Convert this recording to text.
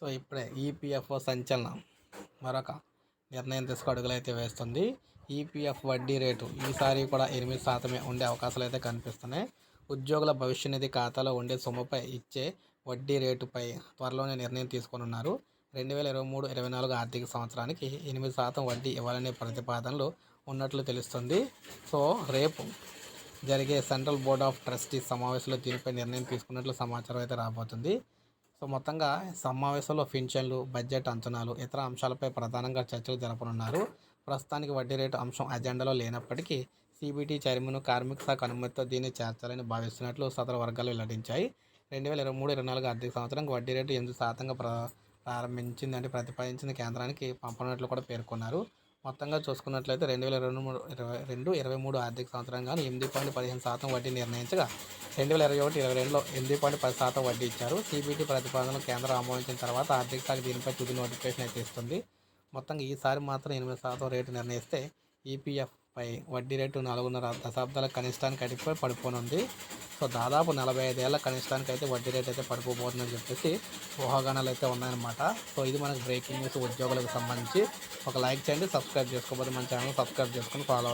So ఇప్పుడే EPFO సంచలనం. మరొక నిర్ణయం తీసుకు అడుగులైతే వేస్తుంది. ఈపీఎఫ్ వడ్డీ రేటు ఈసారి కూడా ఎనిమిది శాతమే ఉండే అవకాశాలు అయితే కనిపిస్తున్నాయి. ఉద్యోగుల భవిష్య నిధి ఖాతాలో ఉండే సొమ్ముపై ఇచ్చే వడ్డీ రేటుపై త్వరలోనే నిర్ణయం తీసుకొనున్నారు రెండు వేల ఇరవై మూడు ఇరవై నాలుగు ఆర్థిక సంవత్సరానికి ఎనిమిది శాతం వడ్డీ ఇవ్వాలనే ప్రతిపాదనలు ఉన్నట్లు తెలుస్తుంది. సో రేపు జరిగే సెంట్రల్ బోర్డ్ ఆఫ్ ట్రస్టీస్ సమావేశంలో దీనిపై నిర్ణయం తీసుకున్నట్లు సమాచారం అయితే రాబోతుంది. సో మొత్తంగా సమావేశంలో పింఛన్లు బడ్జెట్ అంచనాలు ఇతర అంశాలపై ప్రధానంగా చర్చలు జరపనున్నారు. ప్రస్తుతానికి వడ్డీ రేటు అంశం అజెండాలో లేనప్పటికీ సిబిటి చైర్మన్ కార్మిక శాఖ అనుమతితో దీన్ని చేర్చాలని భావిస్తున్నట్లు సదరు వర్గాలు వెల్లడించాయి. రెండు వేల ఇరవై మూడు ఇరవై నాలుగు ఆర్థిక సంవత్సరానికి వడ్డీ రేటు ఎనిమిది శాతంగా ప్ర ప్రారంభించిందంటే ప్రతిపాదించిన కేంద్రానికి పంపనున్నట్లు కూడా పేర్కొన్నారు. మొత్తంగా చూసుకున్నట్లయితే రెండు వేల ఇరవై మూడు ఇరవై రెండు ఇరవై మూడు ఆర్థిక సంవత్సరం కానీ ఎనిమిది పాయింట్ పదిహేను శాతం వడ్డీ నిర్ణయించగా రెండు వేల ఇరవై ఒకటి ఇరవై రెండులో ఎనిమిది పాయింట్ పది శాతం వడ్డీ ఇచ్చారు. సిబిటీ ప్రతిపాదనలు కేంద్రం ఆమోదించిన తర్వాత ఆర్థిక శాఖ దీనిపై తుది నోటిఫికేషన్ అయితే ఇస్తుంది. మొత్తంగా ఈసారి మాత్రం ఎనిమిది శాతం రేటు నిర్ణయిస్తే ఈపీఎఫ్పై వడ్డీ రేటు నాలుగున్నర దశాబ్దాల కనిష్టానికి అడిగిపోయి పడిపోనుంది. సో దాదాపు నలభై ఐదేళ్ళ కనిష్టానికి అయితే వడ్డీ రేట్ అయితే పడిపోబోతుందని చెప్పేసి ఊహాగానాలు అయితే ఉన్నాయన్నమాట. సో ఇది మనకు బ్రేకింగ్ న్యూస్ ఉద్యోగులకు సంబంధించి. ఒక లైక్ చేయండి సబ్స్క్రైబ్ చేసుకోకపోతే మన ఛానల్ సబ్స్క్రైబ్ చేసుకొని ఫాలో